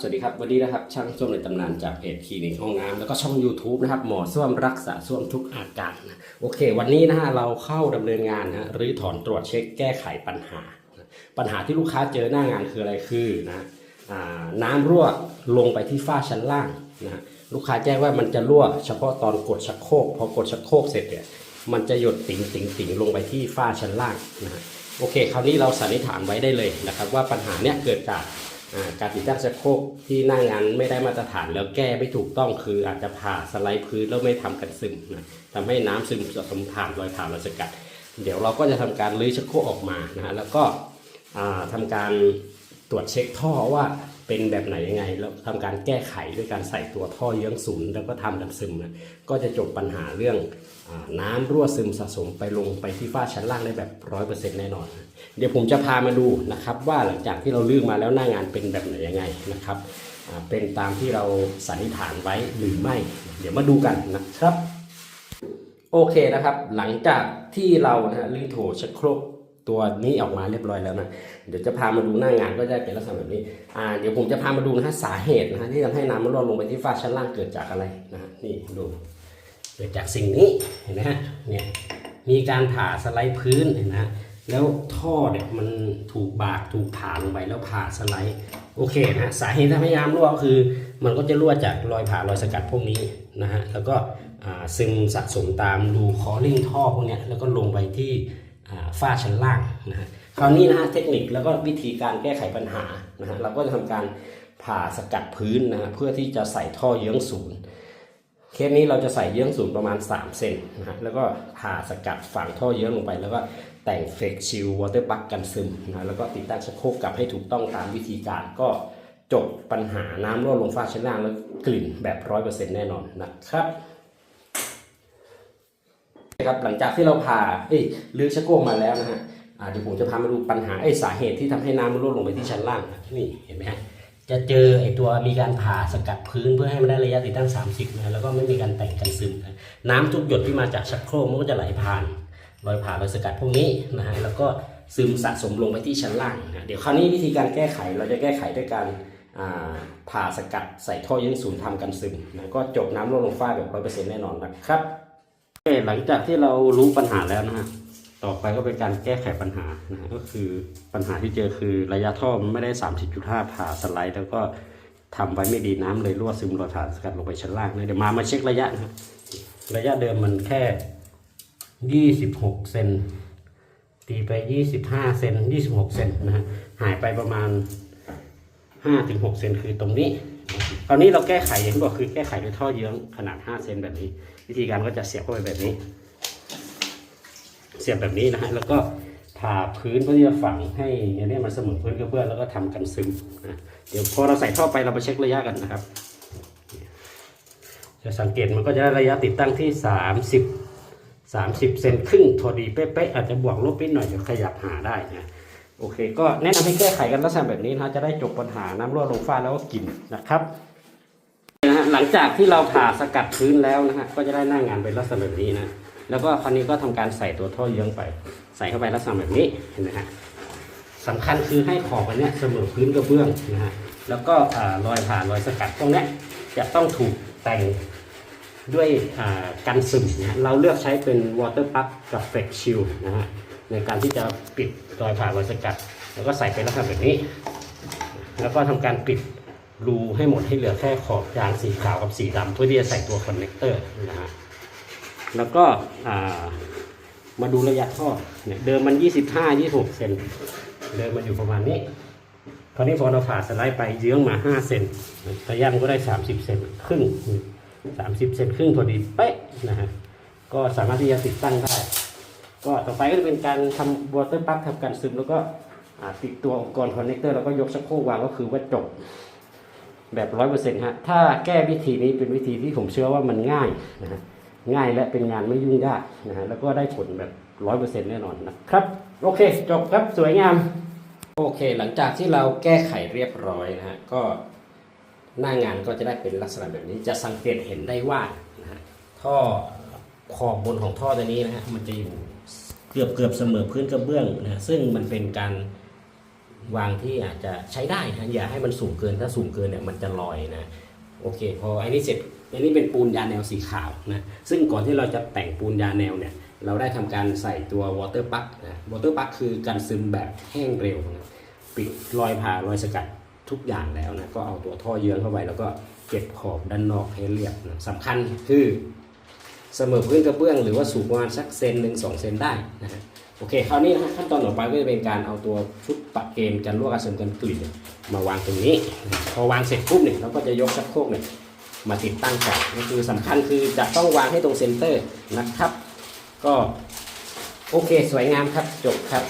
สวัสดีครับวันนี้นะครับช่างส้วมในตำนานจากเพจคลินิกห้องน้ำแล้วก็ช่อง YouTube นะครับหมอส้วมรักษาส้วมทุกอาการนะโอเค วันนี้นะฮะเราเข้าดำเนินงานนะหรือถอนตรวจเช็คแก้ไขปัญหา ปัญหาที่ลูกค้าเจอหน้างานคืออะไรคือนะอน้ำรั่วลงไปที่ฝ้าชั้นล่างนะลูกค้าแจ้งว่ามันจะรั่วเฉพาะตอนกดชักโครกพอกดชักโครกเสร็จเนี่ยมันจะหยดติ๋งติ๋งติ๋งลงไปที่ฝ้าชั้นล่างนะโอเค คราวนี้เราสันนิษฐานไว้ได้เลยนะครับว่าปัญหาเนี้ยเกิดจาก การติดตั้งชักโครกที่หน้างานไม่ได้มาตรฐานแล้วแก้ไม่ถูกต้องคืออาจจะผ่าสไลด์พื้นแล้วไม่ทำกันซึมนะทำให้น้ำซึมสะสมผ่านรอยผ่านรอยสกัด เดี๋ยวเราก็จะทำการรื้อชักโครกออกมานะแล้วก็ทำทำการตรวจเช็คท่อว่า เป็นแบบไหนยังไง แล้วทำการแก้ไขด้วยการใส่ตัวท่อเยื้องศูนย์แล้วก็ทำกันซึมนะก็จะจบปัญหาเรื่องอน้ำรั่วซึมสะสมไปลงไปที่ฝ้าชั้นล่างได้แบบร้อยเปอร์เซ็นต์แน่นอน เดี๋ยวผมจะพามาดูนะครับ ว่าหลังจากที่เราลื้อมาแล้วหน้างานเป็นแบบไหนยังไงนะครับเป็นตามที่เราสันนิษฐานไว้หรือไม่ เดี๋ยวมาดูกันนะครับ โอเคนะครับ หลังจากที่เรานะฮะลื้อโถชักโครก ตัวนี้ออกมาเรียบร้อยแล้วนะ เดี๋ยวจะพามาดูหน้างานก็จะเป็นลักษณะแบบนี้ อ่า เดี๋ยวผมจะพามาดูนะฮะสาเหตุนะฮะที่ทำให้น้ำมันรั่วลงไปที่ฝ้าชั้นล่างเกิดจากอะไรนะฮะนี่ดูเกิดจากสิ่งนี้เห็นไหมฮะเนี่ยมีการผ่าสไลด์พื้นเห็นไหมฮะแล้วท่อเนี่ยมันถูกบากถูกผ่าลงไปแล้วผ่าสไลด์โอเคนะสาเหตุที่ทำให้น้ำรั่วก็คือ มันก็จะรั่วจากรอยผ่ารอยสกัดพวกนี้นะฮะแล้วก็อ่าซึมสะสมตามรูคอลิ่งท่อพวกนี้แล้วก็ลงไปที่ ฝ้าชั้นล่างนะฮะคราวนี้นะฮะเทคนิคแล้วก็วิธีการแก้ไขปัญหานะฮะเราก็จะทำการผ่าสกัดพื้นนะฮะเพื่อที่จะใส่ท่อเยื้องศูนย์เคสนี้เราจะใส่เยื้องศูนย์ประมาณ 3 เซนนะฮะแล้วก็ผ่าสกัดฝั่งท่อเยื้องลงไป แล้วก็แต่งเฟกชิลวอเตอร์บัคกันซึมนะฮะแล้วก็ติดตั้งชักโครกกลับให้ถูกต้องตามวิธีการก็จบปัญหาน้ำรั่วลงฝ้าชั้นล่างแล้วกลิ่นแบบร้อยเปอร์เซ็นต์แน่นอนนะครับ ครับหลังจากที่เราผ่าเอ้ยลื้อชักโครกมาแล้วนะฮะเดี๋ยวผมจะพามาดูปัญหาไอ้สาเหตุที่ทำให้น้ำมันรั่วลงไปที่ชั้นล่างนี่เห็นไหมฮะจะเจอไอ้ตัวมีการผ่าสกัดพื้นเพื่อให้มันได้ระยะติดตั้ง 30นะแล้วก็ไม่มีการแต่งกันซึมนะน้ำทุกหยดที่มาจากชักโครกมันก็จะไหลผ่านรอยผ่ารอยสกัดพวกนี้นะฮะแล้วก็ซึมสะสมลงไปที่ชั้นล่างนะเดี๋ยวคราวนี้วิธีการแก้ไขเราจะแก้ไขด้วยการผ่าสกัดใส่ท่อยื้องศูนย์ทำกันซึมนะก็จบน้ำรั่วลงฝ้าแบบร้อยเปอร์เซ็นต์แน่นอนนะครับ หลังจากที่เรารู้ปัญหาแล้วนะฮะต่อไปก็เป็นการแก้ไขปัญหานะฮะก็คือปัญหาที่เจอคือระยะท่อมันไม่ได้ 30.5 ผ่าสไลด์ แล้วก็ทำไว้ไม่ดีน้ำเลยรั่วซึมรอยผ่าสกัดลงไปชั้นล่างนะเดี๋ยวมามาเช็คระยะนะครับระยะเดิมมันแค่ 26เซนตีไป 25เซน26เซนนะฮะหายไปประมาณ5-6เซนคือตรงนี้ ตอนนี้เราแก้ไขอย่างที่บอกคือแก้ไขด้วยท่อเยื้องขนาด 5 เซนแบบนี้ วิธีการก็จะเสียบเข้าไปแบบนี้ เสียบแบบนี้นะฮะแล้วก็ผ่าพื้นเพื่อที่จะฝังให้อันนี้มันเสมอพื้นกับเพื่อนแล้วก็ทำกันซึมนะเดี๋ยวพอเราใส่ท่อไปเรามาเช็คระยะกันนะครับ จะสังเกตมันก็จะได้ระยะติดตั้งที่ 30 30 เซนครึ่งพอดีเป๊ะๆอาจจะบวกลบนิดหน่อยจะขยับหาได้นะ โอเค ก็แนะนำให้แก้ไขกันลักษณะแบบนี้นะจะได้จบปัญหาน้ำรั่วลงฝ้าแล้วก็กลิ่นนะครับนะฮะหลังจากที่เราผ่าสกัดพื้นแล้วนะฮะก็จะได้หน้างานเป็นลักษณะแบบนี้นะแล้วก็คราวนี้ก็ทำการใส่ตัวท่อเยื้องไป ใส่เข้าไปลักษณะแบบนี้เห็นไหมฮะสำคัญคือให้ขอบอันเนี้ยเสมอพื้นกระเบื้องนะฮะแล้วก็รอยผ่ารอยสกัดตรงนี้จะต้องถูกแต่งด้วยอ่ากันซึมนะฮะเราเลือกใช้เป็นวอเตอร์พั k กับเฟกชิลนะฮะ ในการที่จะปิดรอยผ่านรอยสกัด แล้วก็ใส่เป็นลักษณะแบบนี้ แล้วก็ทำการปิดรูให้หมดให้เหลือแค่ขอบยางสีขาวกับสีดำเพื่อที่จะใส่ตัวคอนเนคเตอร์นะฮะแล้วก็มาดูระยะท่อเนี่ยเดิมมัน 25 26เซนเดิมมันอยู่ประมาณนี้คราวนี้พอเราผ่าสไลด์ไปเยื้องมา 5 เซนระยะมันก็ได้ 30 เซนครึ่ง 30 เซนครึ่งพอดีเป๊ะนะฮะก็สามารถที่จะติดตั้งได้ ก็ต่อไปก็จะเป็นการทำวอเตอร์ปั๊กทำการซึมแล้วก็ติดตัวอุปกรณ์คอนเนคเตอร์แล้วก็ยกชักโครกวางก็คือว่าจบแบบร้อยเปอร์เซ็นต์ฮะ ถ้าแก้วิธีนี้เป็นวิธีที่ผมเชื่อว่ามันง่ายนะฮะ ง่ายและเป็นงานไม่ยุ่งยากนะฮะ แล้วก็ได้ผลแบบร้อยเปอร์เซ็นต์แน่นอนนะครับ โอเค จบครับสวยงาม โอเค หลังจากที่เราแก้ไขเรียบร้อยนะฮะ ก็หน้างานก็จะได้เป็นลักษณะแบบนี้ จะสังเกตเห็นได้ว่านะฮะท่อขอบบนของท่อตัวนี้นะฮะ มันจะอยู่ เกือบเกือบเสมอพื้นกระเบื้องนะซึ่งมันเป็นการวางที่อาจจะใช้ได้นะอย่าให้มันสูงเกินถ้าสูงเกินเนี่ยมันจะลอยนะโอเคพออันนี้เสร็จอันนี้เป็นปูนยาแนวสีขาวนะซึ่งก่อนที่เราจะแต่งปูนยาแนวเนี่ยเราได้ทำการใส่ตัววอเตอร์ปักนะวอเตอร์ปักคือการซึมแบบแห้งเร็วนะปิดรอยผ่ารอยสกัดทุกอย่างแล้วนะก็เอาตัวท่อเยื้องเข้าไปแล้วก็เก็บขอบด้านนอกให้เรียบนะสำคัญคือ เสมอพื้นกระเบื้องหรือว่าสูงประมาณสักเซนหนึ่งสองเซนได้นะฮะโอเคคราวนี้นะขั้นตอนต่อไปก็จะเป็นการเอาตัวชุดปะเกมกันรั่วกันซึมกันกลิ่นมาวางตรงนี้ พอวางเสร็จปุ๊บเนี่ยเราก็จะยกชักโครกเนี่ยมาติดตั้งกันก็คือสำคัญคือจะต้องวางให้ตรงเซนเตอร์นะครับ ก็โอเคสวยงามครับจบครับ